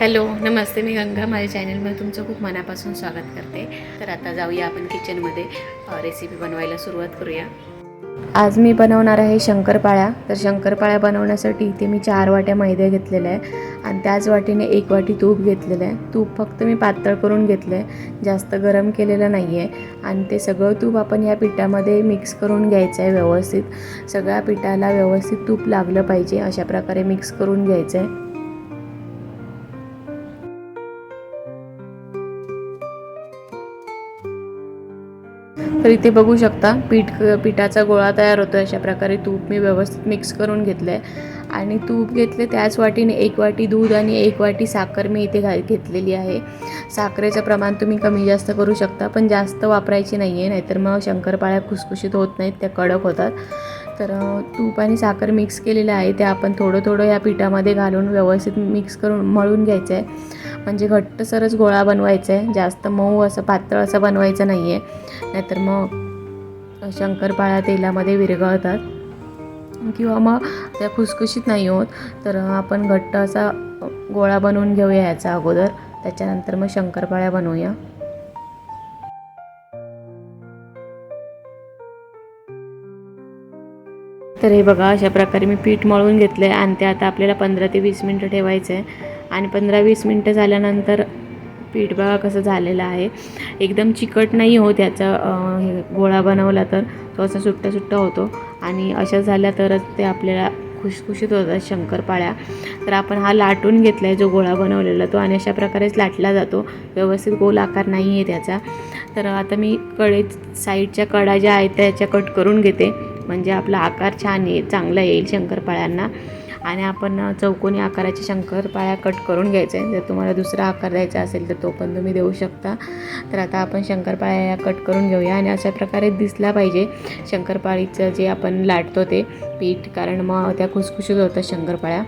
Hello नमस्ते मी गंगा माझ्या चॅनलमध्ये तुमचं खूप मनापासून स्वागत करते. तर आता जाऊया आपण किचनमध्ये रेसिपी बनवायला सुरुवात करूया. आज मी बनवणार आहे शंकरपाळ्या. तर शंकरपाळ्या बनवण्यासाठी इथे मी चार वाट्या मैदा घेतलेल्या आहे आणि त्याच वाटीने एक वाटी तूप घेतलेलं आहे. तूप फक्त मी पातळ करून घेतलं आहे जास्त गरम केलेलं नाही आहे आणि ते सगळं तूप आपण या पिठामध्ये मिक्स करून घ्यायचं आहे व्यवस्थित. सगळ्या पिठाला व्यवस्थित तूप लागलं पाहिजे अशा प्रकारे मिक्स करून घ्यायचं आहे. तर इथे बघू शकता. पीठ पिठाचा गोळा तयार होतो अशा प्रकारे. तूप मी व्यवस्थित मिक्स करून घेतलं आहे आणि तूप घेतले त्याच वाटीने एक वाटी दूध आणि एक वाटी साखर मी इथे घा घेतलेली आहे. साखरेचं प्रमाण तुम्ही कमी जास्त करू शकता पण जास्त वापरायची नाही आहे नाहीतर मग शंकरपाळ्या खुसखुशीत होत नाहीत त्या कडक होतात. तर तूप आणि साखर मिक्स केलेलं आहे. ते आपण थोडं थोडं या पिठामध्ये घालून व्यवस्थित मिक्स करून मळून घ्यायचं आहे म्हणजे घट्टसरच गोळा बनवायचा आहे जास्त मऊ असं पातळ असं बनवायचं नाही आहे नाहीतर मग शंकरपाळ्या तेलामध्ये विरघळतात. किंवा मग त्या खुसखुशीत नाही होत. तर आपण घट्ट असा गोळा बनवून घेऊया याचा अगोदर. त्याच्यानंतर मग शंकरपाळ्या बनवूया. तर हे बघा अशा प्रकारे मी पीठ मळून घेतलं आहे आणि ते आता आपल्याला पंधरा ते वीस मिनटं ठेवायचं आहे आणि पंधरा वीस मिनटं झाल्यानंतर पीठ बघा कसं झालेलं आहे. एकदम चिकट नाही हो त्याचा हे गोळा बनवला तर. तो असा सुट्टा सुट्टा होतो. आणि अशा झाल्या तरच ते आपल्याला खुशखुशीत होतात शंकरपाळ्या. तर आपण हा लाटून घेतला आहे जो गोळा बनवलेला तो आणि अशा प्रकारेच लाटला जातो. व्यवस्थित गोल आकार नाही आहे त्याचा. तर आता मी कडे साईडच्या कडा ज्या आहेत त्याच्या कट करून घेते. म्हणजे आपला आकार छान येईल चांगला येईल शंकरपाळ्यांना आणि आपण चौकोनी आकाराच्या शंकरपाळ्या कट करून घ्यायचे. जर तुम्हाला दुसरा आकार द्यायचा असेल तर तो पण तुम्ही देऊ शकता. तर आता आपण शंकरपाळ्या कट करून घेऊया. आणि अशा प्रकारे दिसला पाहिजे शंकरपाळीचं जे आपण लाटतो ते पीठ कारण मग त्या खुसखुशीत होतात शंकरपाळ्या.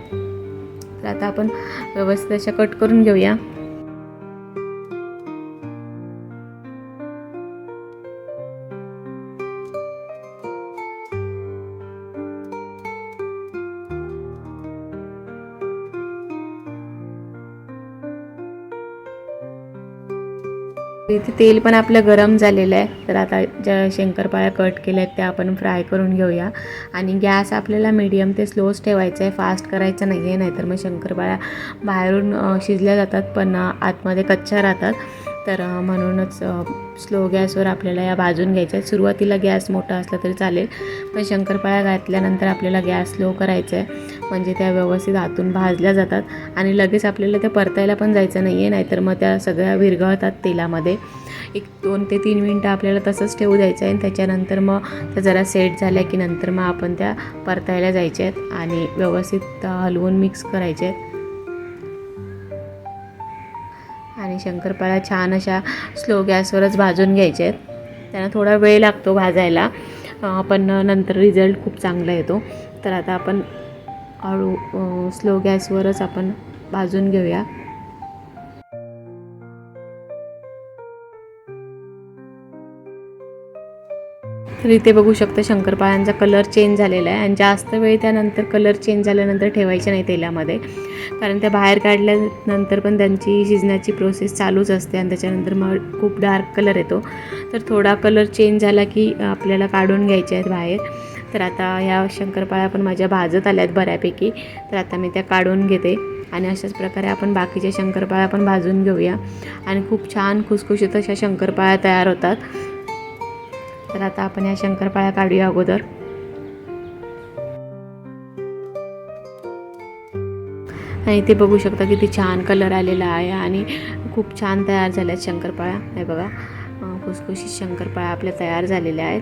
तर आता आपण व्यवस्थित अशा कट करून घेऊया. इथे तेल पण आपलं गरम झालेलं आहे. तर आता ज्या शंकरपाळ्या कट केल्या आहेत त्या आपण फ्राय करून घेऊया. आणि गॅस आपल्याला मीडियम ते स्लोच ठेवायचा आहे. फास्ट करायचं नाही आहे नाहीतर मग शंकरपाळ्या बाहेरून शिजल्या जातात पण आतमध्ये कच्च्या राहतात. तर म्हणूनच स्लो गॅसवर आपल्याला या भाजून घ्यायच्या आहेत. सुरुवातीला गॅस मोठा असला तरी चालेल पण शंकरपाळ्या घातल्यानंतर आपल्याला गॅस स्लो करायचा आहे. म्हणजे त्या व्यवस्थित आतून भाजल्या जातात आणि लगेच आपल्याला त्या परतायला पण जायचं नाही आहे नाहीतर मग त्या सगळ्या विरघळतात तेलामध्ये. एक दोन ते तीन मिनटं आपल्याला तसंच ठेवू द्यायचं आहे आणि त्याच्यानंतर मग त्या जरा सेट झाल्या की नंतर मग आपण त्या परतायला जायच्या आहेत आणि व्यवस्थित हलवून मिक्स करायचे आहेत. शंकरपाळ्या छान अशा स्लो गॅसवरच भाजून घ्यायच्या आहेत. त्यांना थोडा वेळ लागतो भाजायला. पण नंतर रिझल्ट खूप चांगला येतो. तर आता आपण हळू स्लो गॅसवरच आपण भाजून घेऊया. तर इथे बघू शकता. शंकरपाळ्यांचा कलर चेंज झालेला आहे. आणि जास्त वेळ त्यानंतर कलर चेंज झाल्यानंतर ठेवायचे नाही तेलामध्ये. कारण त्या बाहेर काढल्यानंतर पण त्यांची शिजण्याची प्रोसेस चालूच असते आणि त्याच्यानंतर मग खूप डार्क कलर येतो. तर थोडा कलर चेंज झाला की आपल्याला काढून घ्यायचे आहेत बाहेर. तर आता ह्या शंकरपाळ्या पण माझ्या भाजत आल्या आहेत बऱ्यापैकी. तर आता मी त्या काढून घेते. आणि अशाच प्रकारे आपण बाकीच्या शंकरपाळ्या पण भाजून घेऊया. आणि खूप छान खुसखुशीत अशा शंकरपाळ्या तयार होतात. तर आता आपण या शंकरपाळ्या काढूया अगोदर. आणि इथे बघू शकता किती छान कलर आलेला आहे आणि खूप छान तयार झाल्या शंकरपाळ्या. हे बघा खुसखुशीत शंकरपाळ्या आपल्या तयार झालेल्या आहेत.